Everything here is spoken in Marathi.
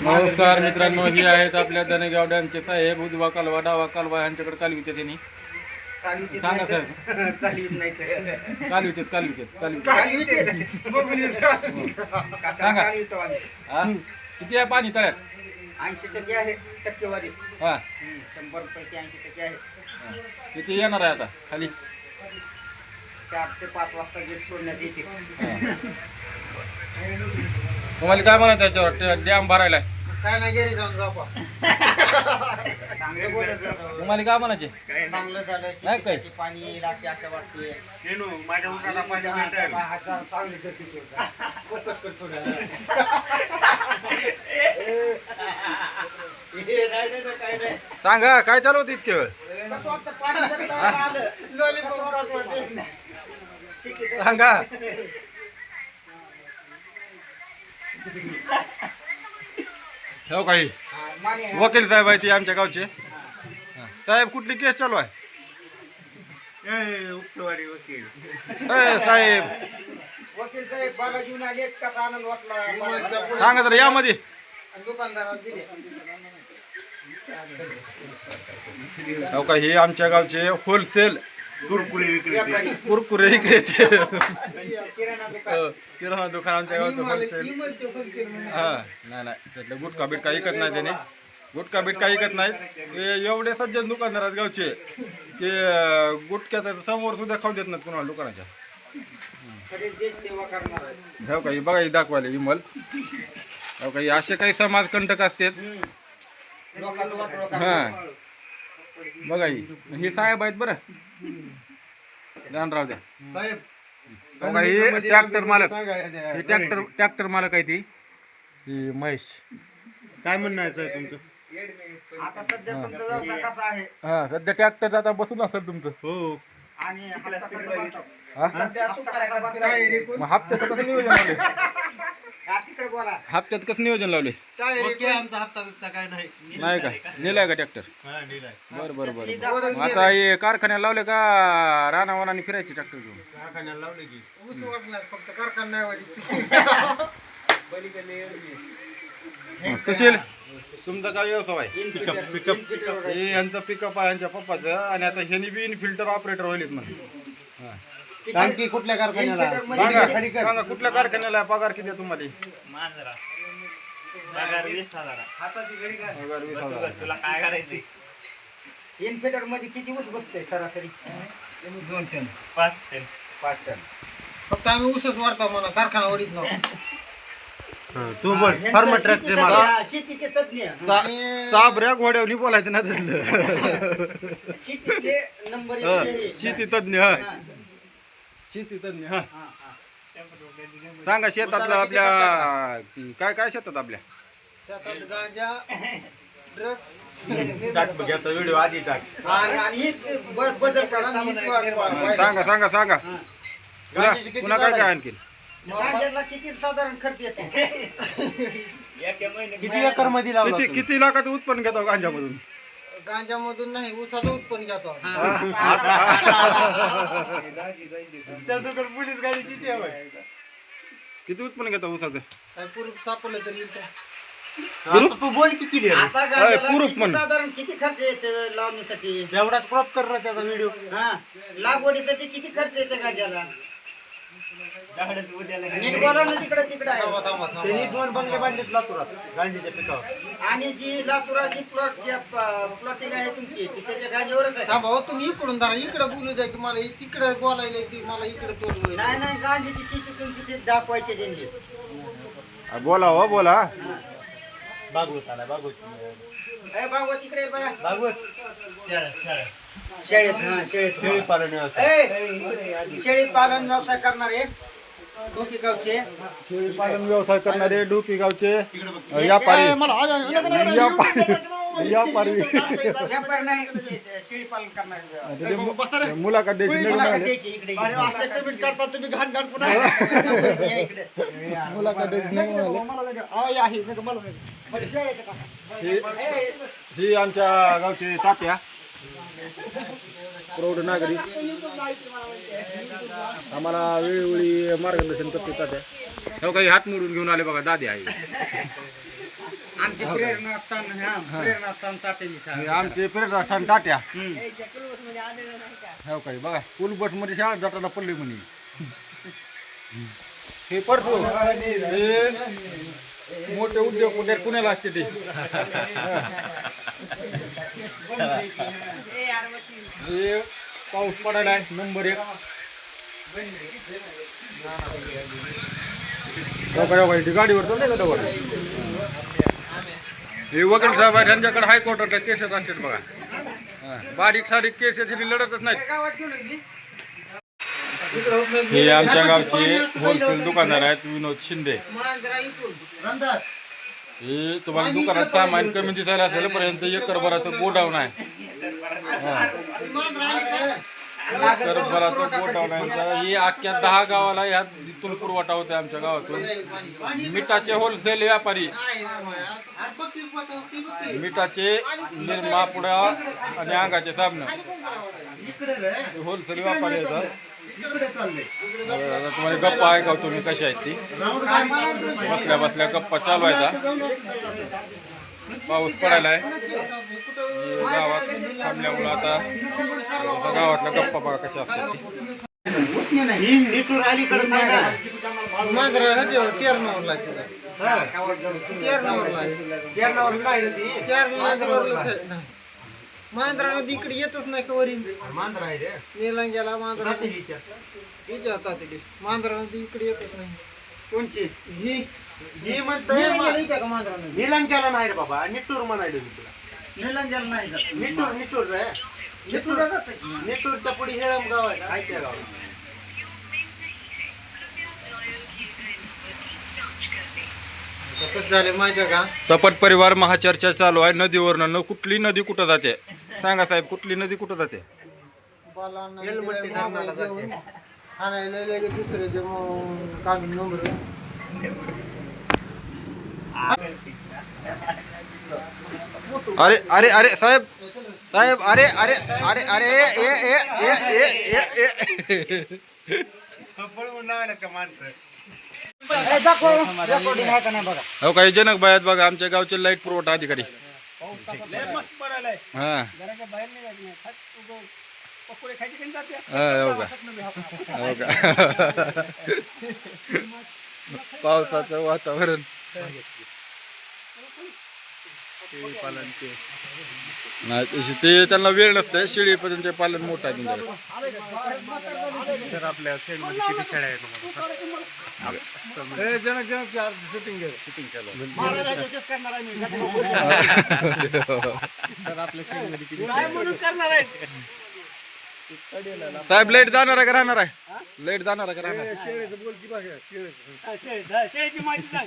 नमस्कार मित्रांनो ही आहेत आपल्या धनेगाव डॅमचे साहेब उजवा कालवा डावा कालवा यांच्याकडे चालविते त्यांनी. सांगा साहेब. चालवितेत चालवितेत चालवितेत सांगा. किती आहे पाणी तळ्यात? ऐंशी टक्के आहे टक्केवारी. हा. शंभर पैकी ऐंशी टक्के आहे. किती येणार आहे आता खाली? चार ते पाच वाजता गेट सोडण्यात येते. तुम्हाला काय म्हणायचं त्याच्यावर डॅम भरायला काय नाही गेली जाऊन जाऊ चांगलं बोलत जातो. तुम्हाला काय म्हणायचे चांगलं झालं नाही काय? शेतीसाठी पाणी येईल अशी आशा वाटते माझ्या उसाला पाणी भेटेल हजार चांगली गतीची होता. फोकस कर थोडं. हे नाही, नाही, नाही, काय नाही. सांगा काय चालू होतं इतके वेळ कसं वाटतं पाणी जर तळाला आलं, कसं वाटतं? शेतीसाठी सांगा हो काही. हा, वकील साहेब आहे ते आमच्या गावचे. साहेब कुठली केस चालू आहे? ए, उपटवाडी वकील. ए, साहेब. वकील साहेब बागा घेऊन आले कसा आनंद वाटला सांगा तर यामध्ये. दुकानदाराला दिले हो का हे आमच्या गावचे होलसेल कुरकुरे विक्रेते. कुरकुरे विक्रेते. किराणा दुकान हो, किराणा दुकान आमच्या म्हणून. हा नाही नाही. त्यातलं गुटखा बिटका विकत नाही त्याने. गुटखा बिटका विकत नाहीत. ते एवढे सज्जन दुकानदार आहेत गावचे की गुटख्याचा समोर सुद्धा खाऊ देत नाहीत कुणाला दुकानाच्या. खरे देश सेवा करणार आहे. हो का? हे बघा हे दाखवायला विमल. हो का? हे असे काही समाज कंटक असतात. हा. बघा ही. हे साहेब आहेत बरं. द्या. साहेब हो हे ट्रॅक्टर मालक. हे ट्रॅक्टर ट्रॅक्टर मालक आहे ती. ही महेश. काय म्हणणं आहे साहेब तुमचं? आता सध्या तुमचा व्यवसाय कसा आहे? हा सध्या ट्रॅक्टर आता बसून असेल तुमचं. हो. आणि हप्ता कसा भरतो? हा? सध्या. मग हप्त्यात कसं नियोजन लावले बोला. हप्त्यात कसं नियोजन लावले आमचा हप्ता बिप्ता काय नाही. नाही का? नेलाय का ट्रॅक्टर हा बर बर बर आता हे कारखान्याला लावले का रानावानाने फिरायचे ट्रॅक्टर घेऊन? कारखान्याला लावले की. फक्त कारखाना नाही वाटत. हा, सुशील? तुमचा काय व्यवसाय आहे? पिकअप आहे. हे यांचं पिकअप आहे यांच्या पप्पाचं. आणि आता ह्यांनी बी फिल्टर ऑपरेटर होईल म्हणून टांकी कुठल्या कारखान्याला? सांगा सांगा कुठल्या कारखान्याला? पगार किती आहे तुम्हाला? मांजरा. पगार वीस हजार. पगार वीस हजार. आहे. तुला काय करायचंय? इन्फिटरमध्ये किती ऊस बसतोय सरासरी? दोन टन. पाच टन. पाच टन. फक्त आम्ही उसच वाढतो म्हणा कारखाना वडीत नव्हतो. तू बोल मला हा, शेतीचे तज्ञ चा- चाबऱ्या घोड्यावनी बोलायचं ना झालं शेतीतले नंबर हा. शेती. तज्ञ हा, शेती तज्ञ हा. हा, हा. सांगा शेतातलं आपल्या काय काय शेतात आपल्या? शेतात गांजा ड्रग्स. टाक बघ याचा व्हिडिओ आधी टाक. आणि आणि हीच ब- बदल करा आणि हीच वाढ- वाढ- वाढ- सांगा सांगा सांगा. पुन्हा पुन्हा काय काय आणखी गांजाला किती साधारण खर्च येतो? किती एकरमध्ये लावला किती किती लाखाचं उत्पन्न घेतो गांजामधून? गांजा मधून नाही ऊसाचं उत्पन्न घेतो. पोलीस गाडी किती आहे किती उत्पन्न घेतो ऊसाचं? काय पूर्व सापडलं तरी तू बोल किती आता होय, गांजाला कुरूप किती म्हण. साधारण किती खर्च येतो लावण्यासाठी? एवढाच क्रॉप कर त्याचा व्हिडिओ हा लागवडीसाठी किती खर्च येतो गांजाला? नीट बोला ना तिकडे तिकडे थांबा, आहे. थांबा, थांबा. त्यांनी दोन बंगले बांधलेत लातूरात गांधीच्या पिकावर. आणि जी लातूराची प्लॉट प्लॉटिंग आहे तुमची ती त्याच्या गांजावरच आहे. थांबा हो तुम्ही इकडून धरा इकडे बोलू द्या की मला तिकडे बोलायला की मला इकडे तोडू नाही नाही गांजाची शेती तुमची ते दाखवायची त्यांनी. आ, बोला हो बोला. भागवत आला भागवत. ए भागवत ये बघा भागवत. शेळीत हा शेळीत. शेळी पालन व्यवसाय. ए शेळी पालन व्यवसाय करणारे. डोकी गावचे. पालन व्यवसाय करणारे डोकी गावचे व्यापारी. व्यापारी. नाही मुलाखत द्यायची मुलाखत. द्यायची इकडे? करता तुम्ही घाण घाण पुन्हा. इकडे. मुलाखत द्यायची निघून आले. ही ही आमच्या गावचे तात्या. प्रौढ नागरिक. आम्हाला वेळोवेळी मार्गदर्शन करते तात्या हो काही हात मोडून घेऊन आले बघा दादी आहे. आमची हा तात्याची शाळा. हे आमचे प्रेरणास्थान तात्या. हो काही बघा स्कूल बसमध्ये शाळेत जाताना पडले म्हणे. हे पडतो हे मोठे उद्योग उद्या पुण्याला असते ते. हे पाऊस पडायला आहे नंबर एक. गाडीवर चालते का दगड हे वकील साहेब आहे त्यांच्याकडे हायकोर्टातल्या केसेस असतात बघा. हा, बारीक सारीक केसेस लढतच नाही हे आमच्या गावचे होलसेल दुकानदार आहेत विनोद शिंदे. हे तुम्हाला दुकानात सामान कमी दिसायला असेल पर्यंत एक करभराचं गोडाऊन आहे. करभराचं गोडाऊन आहे. तर ही अख्ख्या दहा गावाला ह्या इथून पुरवठा होते आमच्या गावातून. मिठाचे होलसेल व्यापारी. मिठाचे निरमा आणि अंगाचे साबण. होलसेल व्यापारी येतात तुम्हाला गप्पा ऐकाव तुम्ही कशी आहेत ती? बसल्या बसल्या गप्पा चालवायचा पाऊस पडायला आहे. गावात थांबल्यामुळं आता आता गावातल्या गप्पा बघा कशा असतात ती. मांजरा तेरणावरला. तेरणावरला आहे. नाही. मांजरा नदी इकडे येतच नाही का वरील निलंग्याला मांजरा हिच्या तात्याला. मांजरा नदी इकडे येतच नाही. कोणची? ही. ही म्हणतोय निलंग्याला येते का मांजरा नदी निलंग्याला नाही रे बाबा. निट्टूर म्हणायलो मी तुला. निलंग्याला नाही जात. निट्टूर निट्टूर रे. की. निट्टूरच्या पुढे हेळम गाव आहे ना आहे त्या गावात कसं झाले माहिती आहे का? सपट परिवार महाचर्चा चालू आहे. नदीवरनं न कुठली नदी कुठं जाते? सांगा साहेब कुठली नदी कुठं जाते? बालांना हेलमट्टी दिलाय धरणाला मोबाईल घेऊन. हाणायला लगेच दुसऱ्याचे मग काढून नंबर अरे अरे अरे साहेब साहेब अरे अरे अरे अरे ए ए ए ए ए ए. पळवून लावायला का माणसं? हो काही जनक बायात बघा आमच्या गावचे लाइट पुरवठा अधिकारी. हा. हा, हो. का का पावसाचं वातावरण नाही तशी ते त्यांना वेळ नसते शेळीपर्यंत पालन मोठं आहे तुमच्याकडे. तर आपल्या किती शेळ्या आहेत तुम्हाला? आहे. आहे, आहे. साहेब लाइट जाणार आहे का राहणार आहे? लाइट जाणार आहे का राहणार शेळीची माहिती सांग.